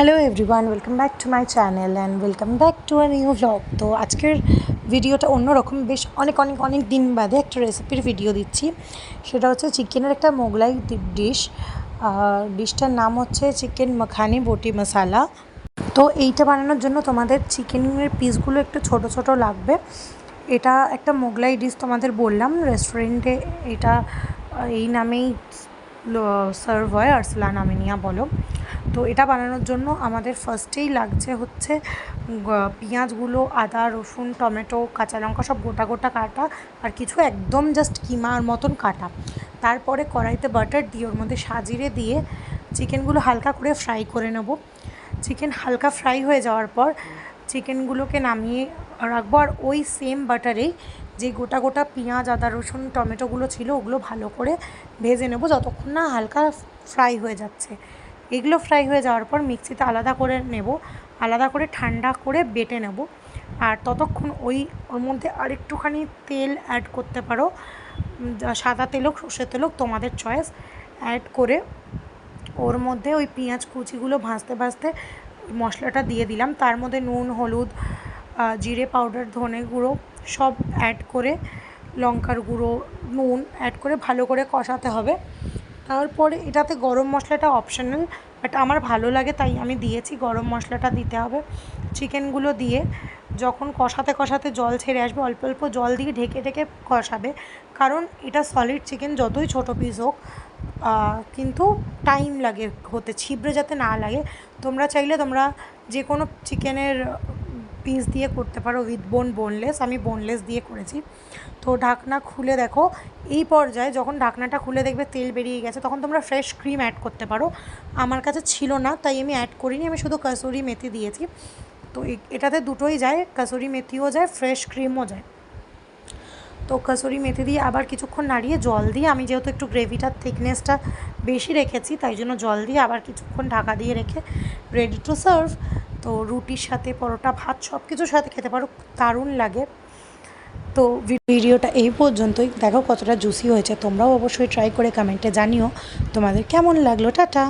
Hello everyone welcome back to my channel and welcome back to a new vlog তো আজকের ভিডিওটা অন্যরকম, বেশ অনেক অনেক অনেক দিন বাদে একটা রেসিপির ভিডিও দিচ্ছি। সেটা হচ্ছে চিকেনের একটা মোগলাই ডিশ ডিশটার নাম হচ্ছে চিকেন মাখানি বটি মশালা। তো এইটা বানানোর জন্য তোমাদের চিকেনের পিসগুলো একটু ছোট ছোট লাগবে। এটা একটা মোগলাই ডিশ তোমাদের বললাম রেস্টুরেন্টে এটা এই নামেই সার্ভ হয়, আরসলান আমিনিয়া বলো। তো এটা বানানোর জন্য আমাদের ফার্স্টেই লাগছে হচ্ছে পেঁয়াজগুলো, আদা, রসুন, টমেটো, কাঁচা লঙ্কা সব গোটা গোটা কাটা আর কিছু একদম জাস্ট কিমার মতন কাটা। তারপরে কড়াইতে বাটার দিয়ে ওর মধ্যে সাজিরে দিয়ে চিকেনগুলো হালকা করে ফ্রাই করে নেব। চিকেন হালকা ফ্রাই হয়ে যাওয়ার পর চিকেনগুলোকে নামিয়ে রাখব আর ওই সেম বাটারেই যে গোটা গোটা পেঁয়াজ, আদা, রসুন, টমেটোগুলো ছিল ওগুলো ভালো করে ভেজে নেব যতক্ষণ না হালকা ফ্রাই হয়ে যাচ্ছে। এগুলো ফ্রাই হয়ে যাওয়ার পর মিক্সিতে আলাদা করে নেব, আলাদা করে ঠান্ডা করে বেটে নেব। আর ততক্ষণ ওই ওর মধ্যে আরেকটুখানি তেল অ্যাড করতে পারো। সাদা তেল হোক, সর্ষের তেল হোক, তোমাদের চয়েস অ্যাড করে ওর মধ্যে ওই পেঁয়াজ কুচিগুলো ভাজতে ভাজতে মশলাটা দিয়ে দিলাম। তার মধ্যে নুন, হলুদ জিরে পাউডার ধনে গুঁড়ো সব অ্যাড করে লঙ্কার গুঁড়ো, নুন অ্যাড করে ভালো করে কষাতে হবে। তারপরে এটাতে গরম মশলাটা অপশনাল বাট আমার ভালো লাগে তাই আমি দিয়েছি। গরম মশলাটা দিতে হবে, চিকেনগুলো দিয়ে। যখন কষাতে কষাতে জল ছেড়ে আসবে, অল্প অল্প জল দিয়ে ঢেকে ঢেকে কষাবে। কারণ এটা সলিড চিকেন যতই ছোটো পিস হোক কিন্তু টাইম লাগে হতে, ছিবড়ে যাতে না লাগে। তোমরা চাইলে তোমরা যে কোনো চিকেনের পিস দিয়ে করতে পারো উইথ বোন বোনলেস আমি বোনলেস দিয়ে করেছি। তো ঢাকনা খুলে দেখো, এই পর্যায়ে যখন ঢাকনাটা খুলে দেখবে তেল বেরিয়ে গেছে, তখন তোমরা ফ্রেশ ক্রিম অ্যাড করতে পারো। আমার কাছে ছিল না, তাই আমি অ্যাড করিনি, আমি শুধু কাসুরি মেথি দিয়েছি। তো এটাতে দুটোই যায়, কাসুরি মেথিও যায় ফ্রেশ ক্রিমও যায়। তো কাসুরি মেথি দিয়ে আবার কিছুক্ষণ নাড়িয়ে জল দিয়ে, আমি যেহেতু একটু গ্রেভিটার থিকনেসটা বেশি রেখেছি, তাই জন্য জল দিয়ে আবার কিছুক্ষণ ঢাকা দিয়ে রেখে রেডি টু সার্ভ তো রুটির সাথে, পরোটা, ভাত সব কিছুর সাথে খেতে পারো, দারুণ লাগে। তো ভিডিওটা এই পর্যন্তই। দেখো কতটা জুসি হয়েছে। তোমরাও অবশ্যই ট্রাই করে কমেন্টে জানিও। তোমাদের কেমন লাগল? টাটা!